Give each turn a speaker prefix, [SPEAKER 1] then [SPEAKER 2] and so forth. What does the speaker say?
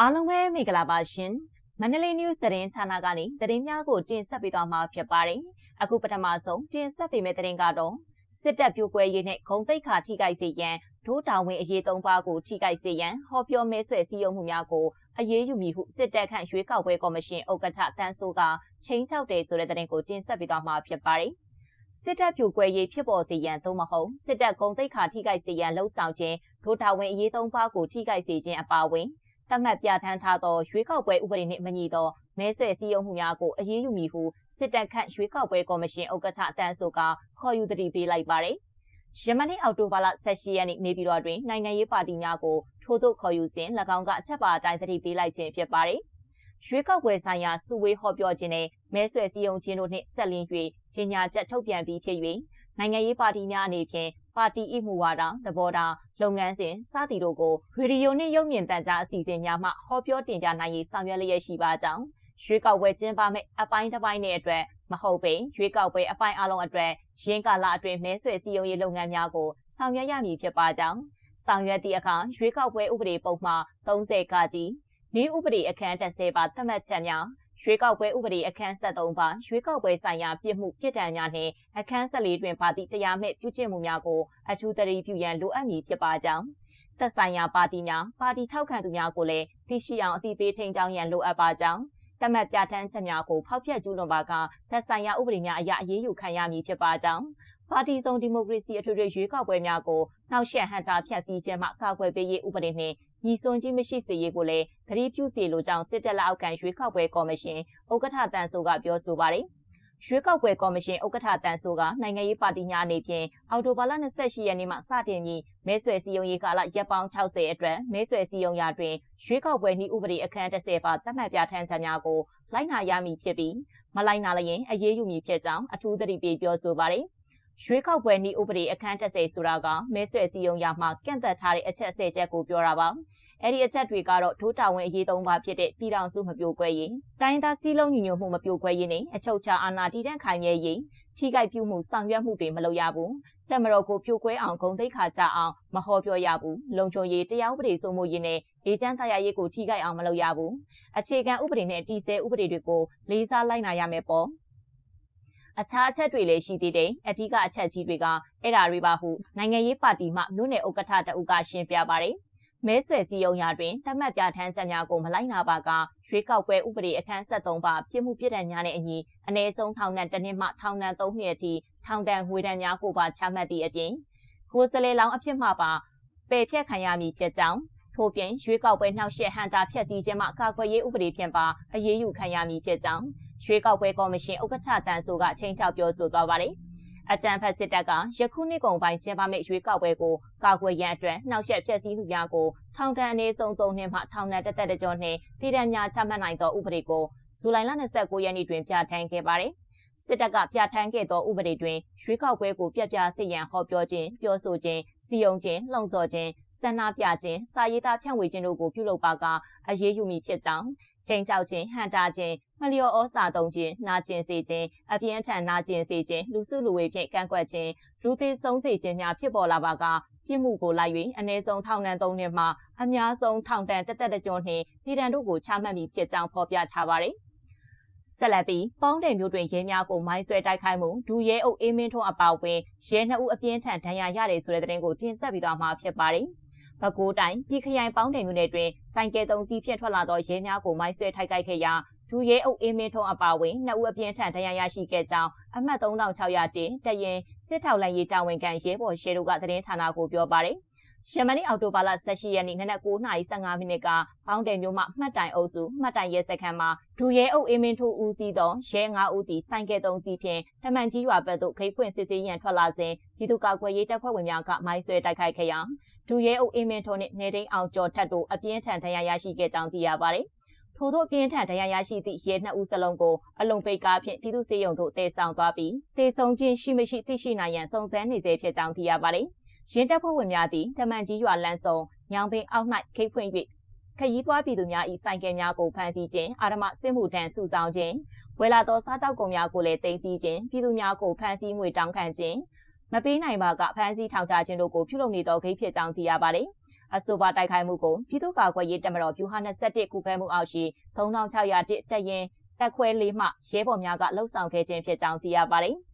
[SPEAKER 1] အားလုံးပဲမင်္ဂလာပါရှင်မန္တလေး news သတင်းဌာနကနေသတင်းများကိုတင်ဆက်ပေးသွားမှာဖြစ်ပါတယ်အခုပထမဆုံးတင်ဆက်ပေးမယ့်သတင်းကတော့စစ်တပ်ပြိုကွဲရေးနဲ့ဂုံတိတ်ခါထိခိုက်စေရန်ဒိုးတာဝန်အရေးသုံးပါးကိုထိခိုက်စေရန်ဟောပြောမဲဆွဲစည်းရုံးမှုများကိုအရေးယူမည်ဟုစစ်တပ်ခန့်ရွေးကောက်ပွဲကော်မရှင်ဥက္ကဋ္ဌတန်းဆိုးကချိန်ချောက်တယ်ဆိုတဲ့သတင်းကိုတင်ဆက်ပေးသွားမှာဖြစ်ပါတယ်စစ်တပ်ပြိုကွဲရေးဖြစ်ပေါ်စေရန်သို့မဟုတ်စစ်တပ်ဂုံတိတ်ခါထိခိုက်စေရန်လှုံ့ဆော်ခြင်းဒိုးတာဝန်အရေးသုံးပါးကိုထိခိုက်စေခြင်းအပါအဝင် သတ်မှတ်ပြဋ္ဌာန်းထားသောရွေးကောက်ပွဲဥပဒေနှင့်မညီသောမဲဆွယ်စည်းရုံးမှုများကိုအရေးယူမည်ဟုစစ်တပ်ခန့်ရွေးကောက်ပွဲကော်မရှင်ဥက္ကဋ္ဌအတန်းဆိုကခေါ်ယူတတိပေးလိုက်ပါတယ်။ယမနေ့အောက်တိုဘာလ18ရက်နေ့နေပြည်တော်တွင်နိုင်ငံရေးပါတီများကိုထိုးထုတ်ခေါ်ယူစဉ်၎င်းကအချက်ပါအတိုင်းတတိပေးလိုက်ခြင်းဖြစ်ပါတယ်။ရွေးကောက်ပွဲဆိုင်ရာစုဝေးဟောပြောခြင်းနဲ့မဲဆွယ်စည်းရုံးခြင်းတို့နှင့်ဆက်လင်း၍ကြီးညာချက်ထုတ်ပြန်ပြီးဖြစ်၍နိုင်ငံရေးပါတီများအနေဖြင့် ပါတီ၏မူဝါဒသဘောထားလုပ်ငန်းစဉ်စသည်တို့ကိုရေဒီယိုနှင့်ရုပ်မြင်သံကြားအစီအစဉ်များမှဟောပြောတင်ပြနိုင်ရေးဆောင်ရွက်လျက်ရှိပါကြောင်းရွေးကောက်ပွဲကျင်းပမယ့်အပိုင်းတစ်ပိုင်းနဲ့အတွက်မဟုတ်ပေရွေးကောက်ပွဲအပိုင်းအလုံးအတွက်ရင်းကာလအတွင်းမဲဆွယ်စည်းရုံးရေးလုပ်ငန်းများကိုဆောင်ရွက်ရမည်ဖြစ်ပါကြောင်းဆောင်ရွက်သည့်အခါရွေးကောက်ပွဲဥပဒေပုံမှား30ကကြီးနည်းဥပဒေအခန်း30ပါသတ်မှတ်ချက်များ ရွှေကောက်ပွဲဥပဒေအခန်း73ပါရွှေကောက်ပွဲဆိုင်ရာပြစ်မှုပြစ်ဒဏ်များနှင့်အခန်း14တွင်ပါသည့်တရားမဲ့ပြုကျင့်မှုများကိုအထူးသတိပြုရန်လိုအပ်မည်ဖြစ်ပါကြောင်းသက်ဆိုင်ရာပါတီများပါတီထောက်ခံသူများကိုလည်းသိရှိအောင်အသိပေးထိန်ကြောင်းရန်လိုအပ်ပါကြောင်းတမတ်ပြဋ္ဌာန်းချက်များကိုဖောက်ဖျက်ကျူးလွန်ပါကသက်ဆိုင်ရာဥပဒေများအရအရေးယူခံရမည်ဖြစ်ပါကြောင်းပါတီစုံဒီမိုကရေစီအထွေထွေရွေးကောက်ပွဲများကိုနှောက်ယှက်ဟန်တာဖျက်ဆီးခြင်းမှကာကွယ်ပေးရေးဥပဒေနှင့် ညီစွန်ကြီးမရှိစေရေးကိုလည်းသတိပြုစီလိုကြောင်းစစ်တပ်လက်အောက်ခံရွေးကောက်ပွဲကော်မရှင်ဥက္ကဋ္ဌတန်ဆိုကပြောဆိုပါတယ်။ရွေးကောက်ပွဲကော်မရှင်ဥက္ကဋ္ဌတန်ဆိုကနိုင်ငံရေးပါတီများအနေဖြင့်အော်တိုဘာလ28ရက်နေ့မှစတင်ပြီးမဲဆွယ်စည်းရုံးရေးကာလရက်ပေါင်း60အတွက်မဲဆွယ်စည်းရုံးရာတွင်ရွေးကောက်ပွဲနှီးဥပဒေအခန်း30ပါသတ်မှတ်ပြဋ္ဌာန်းချက်များကိုလိုက်နာရမည်ဖြစ်ပြီးမလိုက်နာလျင်အရေးယူမည်ဖြစ်ကြောင်းအထူးသတိပေးပြောဆိုပါတယ်။ ရွေးကောက်ပွဲနည်းဥပဒေအခန်း30ဆိုတာကမဲဆွယ်စည်းရုံးရမှာကန့်သက်ထားတဲ့အချက်10ချက်ကိုပြောတာပါအဲ့ဒီအချက်တွေကတော့ဒိုးတာဝန်အရေးသုံးပါဖြစ်တဲ့ပြည်ထောင်စုမပြိုကွဲရေးတိုင်းသားစည်းလုံးညီညွတ်မှုမပြိုကွဲရေးနဲ့အချုပ်ချာအာဏာတည်တံ့ခိုင်မြဲရေးထိခိုက်ပြုမှုဆောင်ရွက်မှုတွေမလုပ်ရဘူးတက်မတော်ကိုပြိုကွဲအောင်ဂုံသိက္ခာကြအောင်မဟောပြောရဘူးလုံခြုံရေးတရားဥပဒေစိုးမိုးရေးနဲ့အေဂျင့်တရားရေးကိုထိခိုက်အောင်မလုပ်ရဘူးအခြေခံဥပဒေနဲ့တည်ဆဲဥပဒေတွေကိုလေးစားလိုက်နာရမယ်ပေါ့ အခြားအချက်တွေလည်းရှိသေးတယ်အဓိကအချက်ကြီးတွေကအဲ့ဒါတွေပါဟုနိုင်ငံရေးပါတီမှမြို့နယ်ဥက္ကဋ္ဌတအုပ်ကရှင်းပြပါတယ်မဲဆွယ်စည်းရုံးရာတွင်တတ်မှတ်ပြဋ္ဌာန်းချက်များကိုမလိုက်နာပါကရွေးကောက်ပွဲဥပဒေအခန်း73ပါပြစ်မှုပြစ်ဒဏ်များနဲ့အညီအ ਨੇ ဆုံးထောင်ဒဏ်တစ်နှစ်မှထောင်ဒဏ်3နှစ်အထိထောင်ဒဏ်ငွေဒဏ်များကိုပါချမှတ်သည့်အပြင်ကိုယ်စလဲလောင်းအဖြစ်မှပါပယ်ဖြတ်ခံရမည်ဖြစ်ကြောင်း ထို့ပြင်ရွေးကောက်ပွဲနှောက်ယှက်ဟန်တာဖျက်ဆီးခြင်းမှကာကွယ်ရေးဥပဒေဖြင့်ပါအရေးယူခံရမည်ဖြစ်ကြောင်းရွေးကောက်ပွဲကော်မရှင်ဥက္ကဋ္ဌတန်ဆိုကချိန်ချောက်ပြောဆိုသွားပါတယ်။အကြံဖတ်စစ်တပ်ကယခုနှစ်ကုန်ပိုင်းကျင်းပမယ့်ရွေးကောက်ပွဲကိုကာကွယ်ရန်အတွက်နှောက်ယှက်ဖျက်ဆီးသူများကိုထောင်ဒဏ်အနည်းဆုံး၃နှစ်မှထောင်ဒဏ်တစ်သက်တစ်ကြောနှင့်တည်တံ့များချမှတ်နိုင်သောဥပဒေကိုဇူလိုင်လ29ရက်နေ့တွင်ပြဋ္ဌာန်းခဲ့ပါတယ်။စစ်တပ်ကပြဋ္ဌာန်းခဲ့သောဥပဒေတွင်ရွေးကောက်ပွဲကိုပြပြစစ်ရန်ဟောပြောခြင်းပြောဆိုခြင်းစီယုံခြင်းလှုံ့ဆော်ခြင်း ဆန္ဒပြခြင်းစာရေးသားဖြန့်ဝေခြင်းတို့ကိုပြုလုပ်ပါကအရေးယူမည်ဖြစ်ကြောင်းချိန်ကြောက်ခြင်းဟန်တာခြင်းမလျော်ဩစာသုံးခြင်းနာကျင်စေခြင်းအပြင်းထန်နာကျင်စေခြင်းလူစုလူဝေဖြင့်ကန့်ကွက်ခြင်းလူသေးဆုံးစေခြင်းများဖြစ်ပေါ်လာပါကပြစ်မှုကိုလိုက်၍အ ਨੇ ဆုံးထောင်ဒဏ်၃နှစ်မှအများဆုံးထောင်ဒဏ်တစ်သက်တကြွနှင့်တည်တံတို့ကိုချမှတ်မိဖြစ်ကြောင်းဖော်ပြထားပါသည်ဆက်လက်ပြီးပေါင်းတယ်မျိုးတွင်ရဲများကိုမိုင်းဆွဲတိုက်ခိုက်မှုဒူရဲအုပ်အေးမင်းထွန်းအပါအဝင်ရဲနှစ်ဦးအပြင်းထန်ဒဏ်ရာရတယ်ဆိုတဲ့သတင်းကိုတင်ဆက်ပြီးတော့မှာဖြစ်ပါတယ်။ ပဲခူးတိုင်းပြည်ခရိုင်ပေါင်းတယ်မြို့နယ်တွင်ဆိုင်ကယ်သုံးစီးဖြင့်ထွက်လာသောရဲများကိုမိုင်းဆွဲထိုက်ခိုက်ခဲ့ရာဒူရဲအုပ်အေးမင်းထုံးအပါဝင်နှစ်ဦးအပြင်းထန်ဒဏ်ရာရရှိခဲ့ကြောင်းအမှတ်3600တင်တရင်စစ်ထောက်လန်ရေးတာဝန်ခံရဲဘော်ရှဲတို့ကသတင်းဌာနကိုပြောပါတယ်။ ရှမနီအော်တိုဘာလ18ရက်နေ့နနက်9:15မိနစ်ကပေါင်းတယ်မျိုးမှမှတ်တိုင်အုပ်စုမှတ်တိုင်ရဲစခန်းမှာဒူရဲအုပ်အင်းမင်းထူဦးစီးသောရဲ9ဦးတီဆိုင်ကယ်3စီးဖြင့်တမန်ကြီးရွာဘက်သို့ခိတ်ဖွင့်စစ်ဆေးရန်ထွက်လာစဉ်ပြည်သူ့ကာကွယ်ရေးတပ်ဖွဲ့ဝင်များကမိုင်းဆွဲတိုက်ခိုက်ခဲ့ရာဒူရဲအုပ်အင်းမင်းထွန်းနှင့်နေတိန်အောင်ကျော်ထက်တို့အပြင်းထန်ဒဏ်ရာရရှိခဲ့ကြောင်းသိရပါတယ်။ထို့သောပြင်းထန်ဒဏ်ရာရရှိသည့်ရဲနှစ်ဦးစလုံးကိုအလုံပိတ်ကားဖြင့်ပြည်သူ့စေယုံသို့တည်ဆောင်သွားပြီးတေဆုံးခြင်းရှိမရှိသိရှိနိုင်ရန်စုံစမ်းနေစေဖြစ်ကြောင်းသိရပါတယ်။ ရင်းတပ်ဖွဲ့ဝင်များသည်တမန်ကြီးရွာလမ်းစုံညောင်ပင်အောက်၌ခိတ်ဖွင့်၍ခရီးသွားပြည်သူများ၏ဆိုင်ကယ်များကိုဖမ်းဆီးခြင်းအာရမစစ်မှုထမ်းစုဆောင်ခြင်းဝယ်လာသောစားတောက်ကုန်များကိုလည်းတင်စီခြင်းပြည်သူများကိုဖမ်းဆီးငွေတောင်းခံခြင်းမပေးနိုင်ပါကဖမ်းဆီးထောင်ချခြင်းတို့ကိုပြုလုပ်နေသောဂိတ်ဖြစ်ကြောင်းသိရပါတယ်အဆိုပါတိုက်ခိုက်မှုကိုပြည်သူ့ကာကွယ်ရေးတပ်မတော်ဗျူဟာ21ခုခဲမှုအောက်ရှိ3600တက်ရင်တက်ခွဲလေးမှရဲဘော်များကလှုပ်ဆောင်ခဲ့ခြင်းဖြစ်ကြောင်းသိရပါတယ်။